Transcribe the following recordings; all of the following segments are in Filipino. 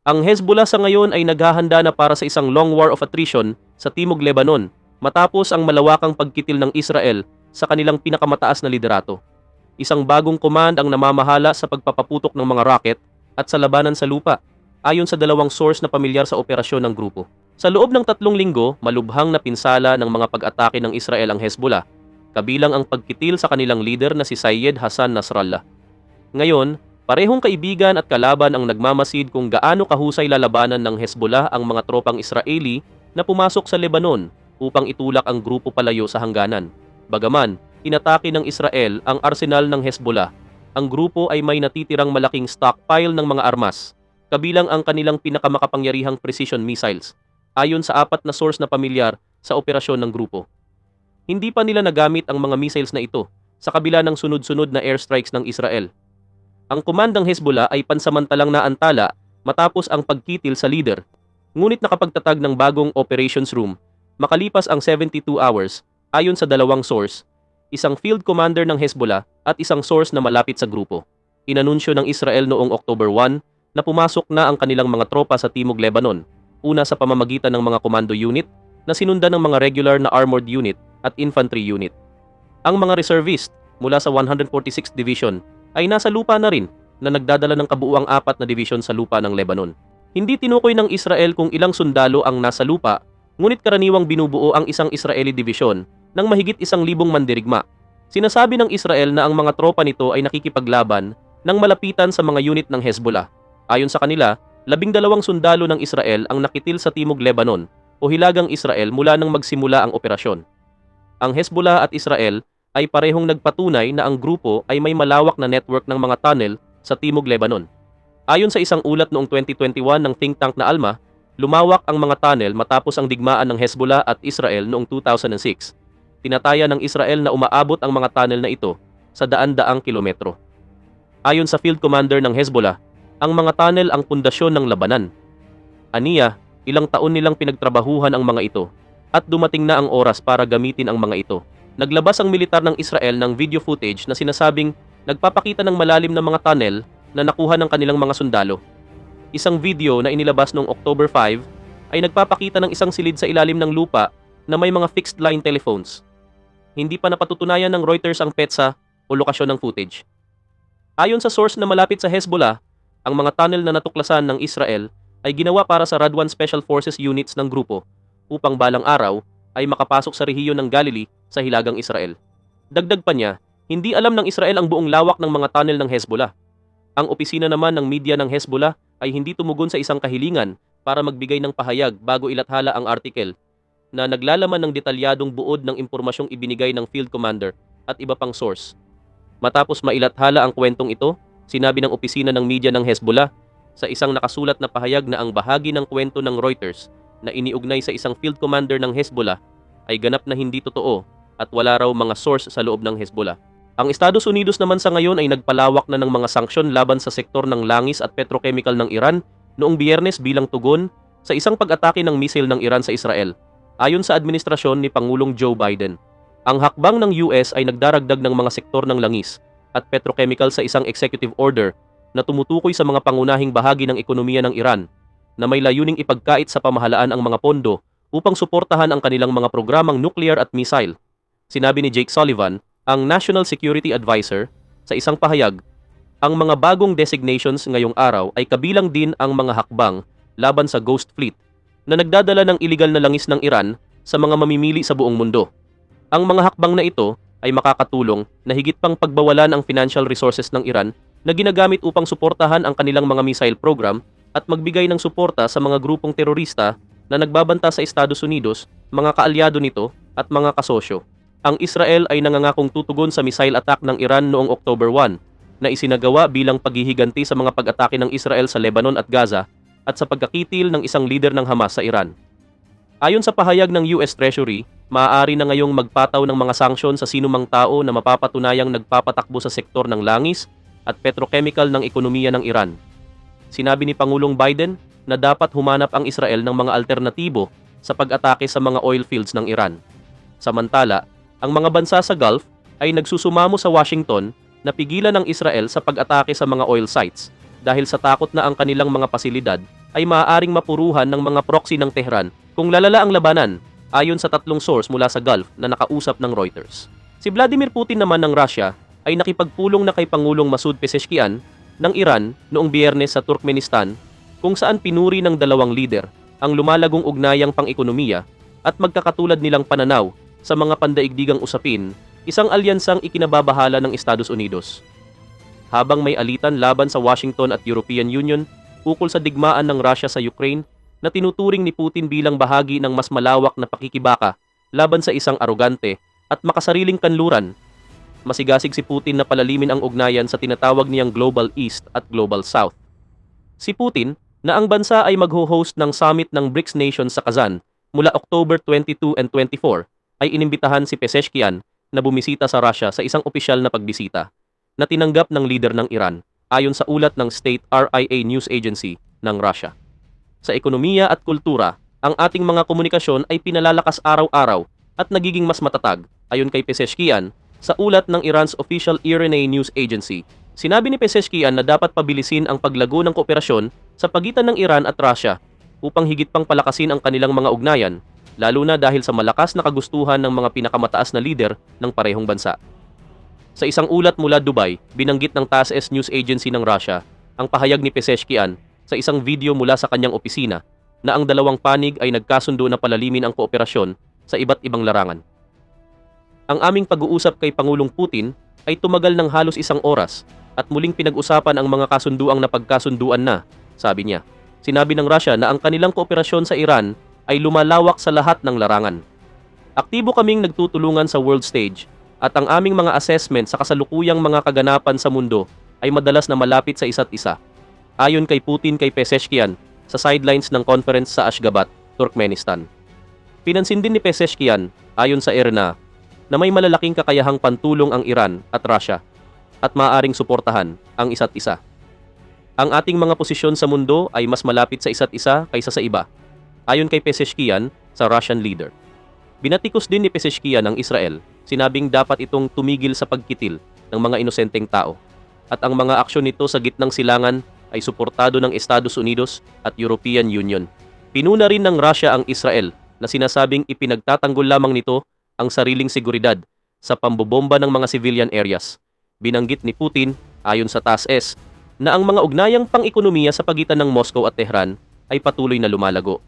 Ang Hezbollah sa ngayon ay naghahanda na para sa isang long war of attrition sa Timog Lebanon matapos ang malawakang pagkitil ng Israel sa kanilang pinakamataas na liderato. Isang bagong command ang namamahala sa pagpapaputok ng mga rocket at sa labanan sa lupa, ayon sa dalawang source na pamilyar sa operasyon ng grupo. Sa loob ng tatlong linggo, malubhang na pinsala ng mga pag-atake ng Israel ang Hezbollah, kabilang ang pagkitil sa kanilang leader na si Syed Hassan Nasrallah. Ngayon, parehong kaibigan at kalaban ang nagmamasid kung gaano kahusay lalabanan ng Hezbollah ang mga tropang Israeli na pumasok sa Lebanon upang itulak ang grupo palayo sa hangganan. Bagaman, inatake ng Israel ang arsenal ng Hezbollah, ang grupo ay may natitirang malaking stockpile ng mga armas, kabilang ang kanilang pinakamakapangyarihang precision missiles, ayon sa apat na source na pamilyar sa operasyon ng grupo. Hindi pa nila nagamit ang mga missiles na ito sa kabila ng sunod-sunod na airstrikes ng Israel. Ang komandang Hezbollah ay pansamantalang naantala matapos ang pagkitil sa leader. Ngunit nakapagtatag ng bagong operations room makalipas ang 72 hours ayon sa dalawang source, isang field commander ng Hezbollah at isang source na malapit sa grupo. Inanunsyo ng Israel noong October 1 na pumasok na ang kanilang mga tropa sa Timog Lebanon, una sa pamamagitan ng mga commando unit na sinundan ng mga regular na armored unit at infantry unit. Ang mga reservist mula sa 146th Division ay nasa lupa na rin na nagdadala ng kabuuang apat na division sa lupa ng Lebanon. Hindi tinukoy ng Israel kung ilang sundalo ang nasa lupa, ngunit karaniwang binubuo ang isang Israeli division ng mahigit isang libong mandirigma. Sinasabi ng Israel na ang mga tropa nito ay nakikipaglaban ng malapitan sa mga unit ng Hezbollah. Ayon sa kanila, labing dalawang sundalo ng Israel ang nakitil sa Timog Lebanon o Hilagang Israel mula nang magsimula ang operasyon. Ang Hezbollah at Israel ay parehong nagpatunay na ang grupo ay may malawak na network ng mga tunnel sa Timog Lebanon. Ayon sa isang ulat noong 2021 ng think tank na Alma, lumawak ang mga tunnel matapos ang digmaan ng Hezbollah at Israel noong 2006. Tinataya ng Israel na umaabot ang mga tunnel na ito sa daan-daang kilometro. Ayon sa field commander ng Hezbollah, ang mga tunnel ang pundasyon ng labanan. Aniya, ilang taon nilang pinagtrabahuhan ang mga ito at dumating na ang oras para gamitin ang mga ito. Naglabas ang militar ng Israel ng video footage na sinasabing nagpapakita ng malalim na mga tunnel na nakuha ng kanilang mga sundalo. Isang video na inilabas noong October 5 ay nagpapakita ng isang silid sa ilalim ng lupa na may mga fixed line telephones. Hindi pa napatutunayan ng Reuters ang petsa o lokasyon ng footage. Ayon sa source na malapit sa Hezbollah, ang mga tunnel na natuklasan ng Israel ay ginawa para sa Radwan Special Forces units ng grupo upang balang araw ay makapasok sa rehiyon ng Galilee sa hilagang Israel. Dagdag pa niya, hindi alam ng Israel ang buong lawak ng mga tunnel ng Hezbollah. Ang opisina naman ng media ng Hezbollah ay hindi tumugon sa isang kahilingan para magbigay ng pahayag bago ilathala ang article na naglalaman ng detalyadong buod ng impormasyong ibinigay ng field commander at iba pang source. Matapos mailathala ang kwentong ito, sinabi ng opisina ng media ng Hezbollah sa isang nakasulat na pahayag na ang bahagi ng kwento ng Reuters na iniugnay sa isang field commander ng Hezbollah ay ganap na hindi totoo at wala raw mga source sa loob ng Hezbollah. Ang Estados Unidos naman sa ngayon ay nagpalawak na ng mga sanksyon laban sa sektor ng langis at petrochemical ng Iran noong biyernes bilang tugon sa isang pag-atake ng misil ng Iran sa Israel, ayon sa administrasyon ni Pangulong Joe Biden. Ang hakbang ng US ay nagdaragdag ng mga sektor ng langis at petrochemical sa isang executive order na tumutukoy sa mga pangunahing bahagi ng ekonomiya ng Iran na may layuning ipagkait sa pamahalaan ang mga pondo upang suportahan ang kanilang mga programang nuclear at missile. Sinabi ni Jake Sullivan, ang National Security Advisor, sa isang pahayag, ang mga bagong designations ngayong araw ay kabilang din ang mga hakbang laban sa Ghost Fleet na nagdadala ng iligal na langis ng Iran sa mga mamimili sa buong mundo. Ang mga hakbang na ito ay makakatulong na higit pang pagbawalan ang financial resources ng Iran na ginagamit upang suportahan ang kanilang mga missile program at magbigay ng suporta sa mga grupong terorista na nagbabanta sa Estados Unidos, mga kaalyado nito at mga kasosyo. Ang Israel ay nangangakong tutugon sa missile attack ng Iran noong October 1 na isinagawa bilang paghihiganti sa mga pag-atake ng Israel sa Lebanon at Gaza at sa pagkakitil ng isang leader ng Hamas sa Iran. Ayon sa pahayag ng US Treasury, maaari na ngayong magpataw ng mga sanksyon sa sinumang tao na mapapatunayang nagpapatakbo sa sektor ng langis at petrochemical ng ekonomiya ng Iran. Sinabi ni Pangulong Biden na dapat humanap ang Israel ng mga alternatibo sa pag-atake sa mga oil fields ng Iran. Samantala, ang mga bansa sa Gulf ay nagsusumamo sa Washington na pigilan ng Israel sa pag-atake sa mga oil sites dahil sa takot na ang kanilang mga pasilidad ay maaaring mapuruhan ng mga proxy ng Tehran kung lalala ang labanan ayon sa tatlong source mula sa Gulf na nakausap ng Reuters. Si Vladimir Putin naman ng Russia ay nakipagpulong na kay Pangulong Masoud Pezeshkian ng Iran noong biyernes sa Turkmenistan kung saan pinuri ng dalawang lider ang lumalagong ugnayang pang-ekonomiya at magkakatulad nilang pananaw sa mga pandaigdigang usapin, isang alyansang ikinababahala ng Estados Unidos. Habang may alitan laban sa Washington at European Union ukol sa digmaan ng Russia sa Ukraine na tinuturing ni Putin bilang bahagi ng mas malawak na pakikibaka laban sa isang arogante at makasariling kanluran, masigasig si Putin na palalimin ang ugnayan sa tinatawag niyang Global East at Global South. Si Putin, na ang bansa ay magho-host ng summit ng BRICS nations sa Kazan mula October 22 and 24, ay inimbitahan si Pezeshkian na bumisita sa Russia sa isang opisyal na pagbisita na tinanggap ng leader ng Iran ayon sa ulat ng State RIA News Agency ng Russia. Sa ekonomiya at kultura, ang ating mga komunikasyon ay pinalalakas araw-araw at nagiging mas matatag ayon kay Pezeshkian sa ulat ng Iran's official IRNA News Agency. Sinabi ni Pezeshkian na dapat pabilisin ang paglago ng kooperasyon sa pagitan ng Iran at Russia upang higit pang palakasin ang kanilang mga ugnayan, lalo na dahil sa malakas na kagustuhan ng mga pinakamataas na lider ng parehong bansa. Sa isang ulat mula Dubai, binanggit ng TASS News Agency ng Russia ang pahayag ni Pezeshkian sa isang video mula sa kanyang opisina na ang dalawang panig ay nagkasundo na palalimin ang kooperasyon sa iba't ibang larangan. Ang aming pag-uusap kay Pangulong Putin ay tumagal ng halos isang oras at muling pinag-usapan ang mga kasunduang napagkasunduan na sabi niya. Sinabi ng Russia na ang kanilang kooperasyon sa Iran ay lumalawak sa lahat ng larangan. Aktibo kaming nagtutulungan sa world stage at ang aming mga assessment sa kasalukuyang mga kaganapan sa mundo ay madalas na malapit sa isa't isa. Ayon kay Putin kay Pezeshkian sa sidelines ng conference sa Ashgabat, Turkmenistan. Pinansin din ni Pezeshkian, ayon sa IRNA, na may malalaking kakayahang pantulong ang Iran at Russia at maaaring suportahan ang isa't isa. Ang ating mga posisyon sa mundo ay mas malapit sa isa't isa kaysa sa iba, ayon kay Pezeshkian sa Russian leader. Binatikos din ni Pezeshkian ang Israel, sinabing dapat itong tumigil sa pagkitil ng mga inosenteng tao at ang mga aksyon nito sa gitnang silangan ay suportado ng Estados Unidos at European Union. Pinuna rin ng Russia ang Israel na sinasabing ipinagtatanggol lamang nito ang sariling seguridad sa pambobomba ng mga civilian areas. Binanggit ni Putin, ayon sa TASS, na ang mga ugnayang pang-ekonomiya sa pagitan ng Moscow at Tehran ay patuloy na lumalago.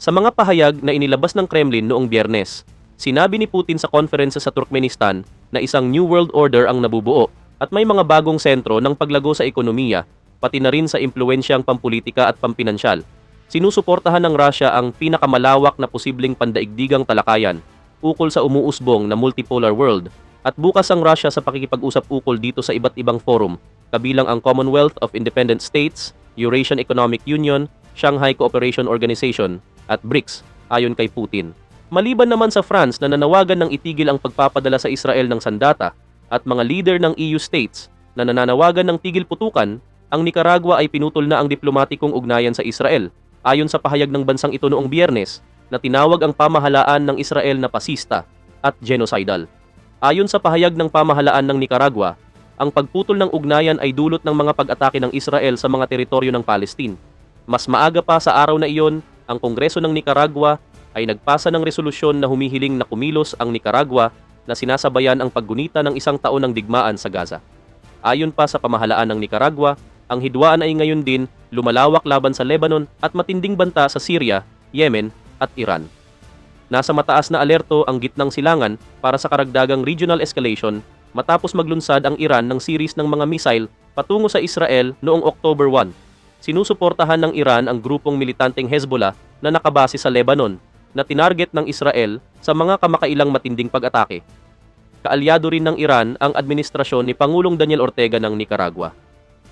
Sa mga pahayag na inilabas ng Kremlin noong biyernes, sinabi ni Putin sa konferensya sa Turkmenistan na isang New World Order ang nabubuo at may mga bagong sentro ng paglago sa ekonomiya pati na rin sa impluensyang pampolitika at pampinansyal. Sinusuportahan ng Russia ang pinakamalawak na posibleng pandaigdigang talakayan ukol sa umuusbong na multipolar world at bukas ang Russia sa pakikipag-usap ukol dito sa iba't ibang forum kabilang ang Commonwealth of Independent States, Eurasian Economic Union, Shanghai Cooperation Organization at BRICS ayon kay Putin. Maliban naman sa France na nanawagan ng itigil ang pagpapadala sa Israel ng sandata at mga leader ng EU states na nananawagan ng tigil putukan, ang Nicaragua ay pinutol na ang diplomatikong ugnayan sa Israel ayon sa pahayag ng bansang ito noong biyernes na tinawag ang pamahalaan ng Israel na pasista at genocidal. Ayon sa pahayag ng pamahalaan ng Nicaragua, ang pagputol ng ugnayan ay dulot ng mga pag-atake ng Israel sa mga teritoryo ng Palestine. Mas maaga pa sa araw na iyon, ang Kongreso ng Nicaragua ay nagpasa ng resolusyon na humihiling na kumilos ang Nicaragua na sinasabayan ang paggunita ng isang taon ng digmaan sa Gaza. Ayon pa sa pamahalaan ng Nicaragua, ang hidwaan ay ngayon din lumalawak laban sa Lebanon at matinding banta sa Syria, Yemen at Iran. Nasa mataas na alerto ang gitnang silangan para sa karagdagang regional escalation matapos maglunsad ang Iran ng series ng mga missile patungo sa Israel noong October 1. Sinusuportahan ng Iran ang grupong militanteng Hezbollah na nakabase sa Lebanon na tinarget ng Israel sa mga kamakailang matinding pag-atake. Kaalyado rin ng Iran ang administrasyon ni Pangulong Daniel Ortega ng Nicaragua.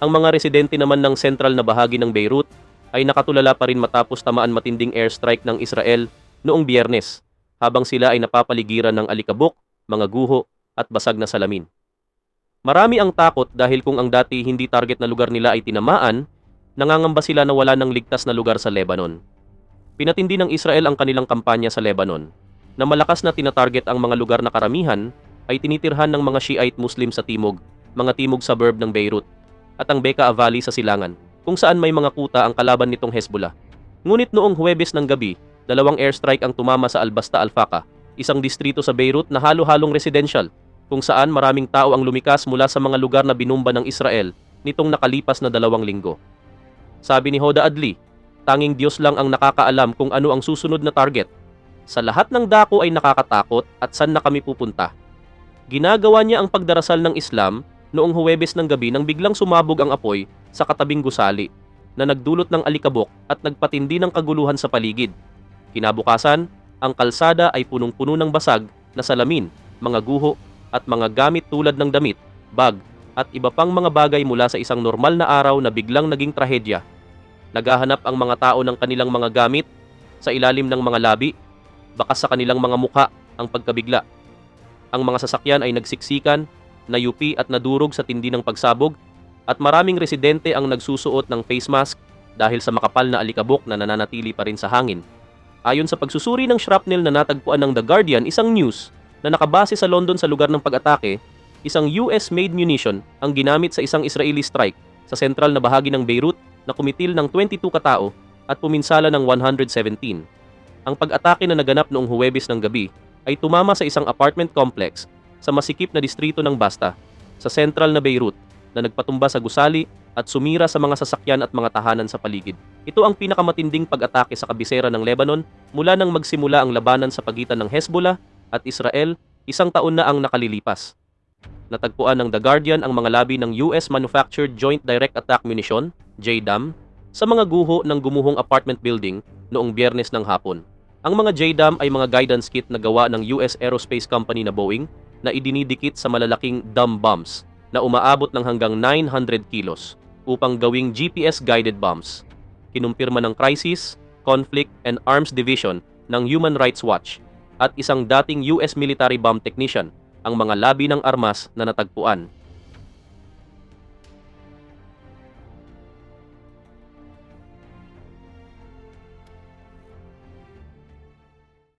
Ang mga residente naman ng sentral na bahagi ng Beirut ay nakatulala pa rin matapos tamaan matinding airstrike ng Israel noong biyernes habang sila ay napapaligiran ng alikabok, mga guho at basag na salamin. Marami ang takot dahil kung ang dati hindi target na lugar nila ay tinamaan, nangangamba sila na wala ng ligtas na lugar sa Lebanon. Pinatindi ng Israel ang kanilang kampanya sa Lebanon, na malakas na tinatarget ang mga lugar na karamihan ay tinitirhan ng mga Shiite Muslim sa timog, mga timog suburb ng Beirut, at ang Bekaa Valley sa silangan. Kung saan may mga kuta ang kalaban nitong Hezbollah. Ngunit noong Huwebes ng gabi, dalawang airstrike ang tumama sa Albasta Al-Faqa, isang distrito sa Beirut na halo-halong residential, kung saan maraming tao ang lumikas mula sa mga lugar na binumba ng Israel nitong nakalipas na dalawang linggo. Sabi ni Hoda Adli, tanging Diyos lang ang nakakaalam kung ano ang susunod na target. Sa lahat ng dako ay nakakatakot at saan na kami pupunta. Ginagawa niya ang pagdarasal ng Islam noong Huwebes ng gabi nang biglang sumabog ang apoy sa katabing gusali na nagdulot ng alikabok at nagpatindi ng kaguluhan sa paligid. Kinabukasan, ang kalsada ay punong-puno ng basag na salamin, mga guho at mga gamit tulad ng damit, bag at iba pang mga bagay mula sa isang normal na araw na biglang naging trahedya. Naghahanap ang mga tao ng kanilang mga gamit sa ilalim ng mga labi, baka sa kanilang mga mukha ang pagkabigla. Ang mga sasakyan ay nagsiksikan, nayupi at nadurog sa tindi ng pagsabog at maraming residente ang nagsusuot ng face mask dahil sa makapal na alikabok na nananatili pa rin sa hangin. Ayon sa pagsusuri ng shrapnel na natagpuan ng The Guardian, isang news na nakabase sa London sa lugar ng pag-atake, isang US-made munition ang ginamit sa isang Israeli strike sa sentral na bahagi ng Beirut na kumitil ng 22 katao at puminsala ng 117. Ang pag-atake na naganap noong Huwebes ng gabi ay tumama sa isang apartment complex sa masikip na distrito ng Basta sa sentral na Beirut na nagpatumba sa gusali at sumira sa mga sasakyan at mga tahanan sa paligid. Ito ang pinakamatinding pag-atake sa kabisera ng Lebanon mula nang magsimula ang labanan sa pagitan ng Hezbollah at Israel isang taon na ang nakalilipas. Natagpuan ng The Guardian ang mga labi ng US Manufactured Joint Direct Attack Munition, JDAM, sa mga guho ng gumuhong apartment building noong biyernes ng hapon. Ang mga JDAM ay mga guidance kit na gawa ng US Aerospace Company na Boeing na idinidikit sa malalaking dumb bombs na umaabot ng hanggang 900 kilos upang gawing GPS-guided bombs. Kinumpirma ng Crisis, Conflict and Arms Division ng Human Rights Watch at isang dating US military bomb technician ang mga labi ng armas na natagpuan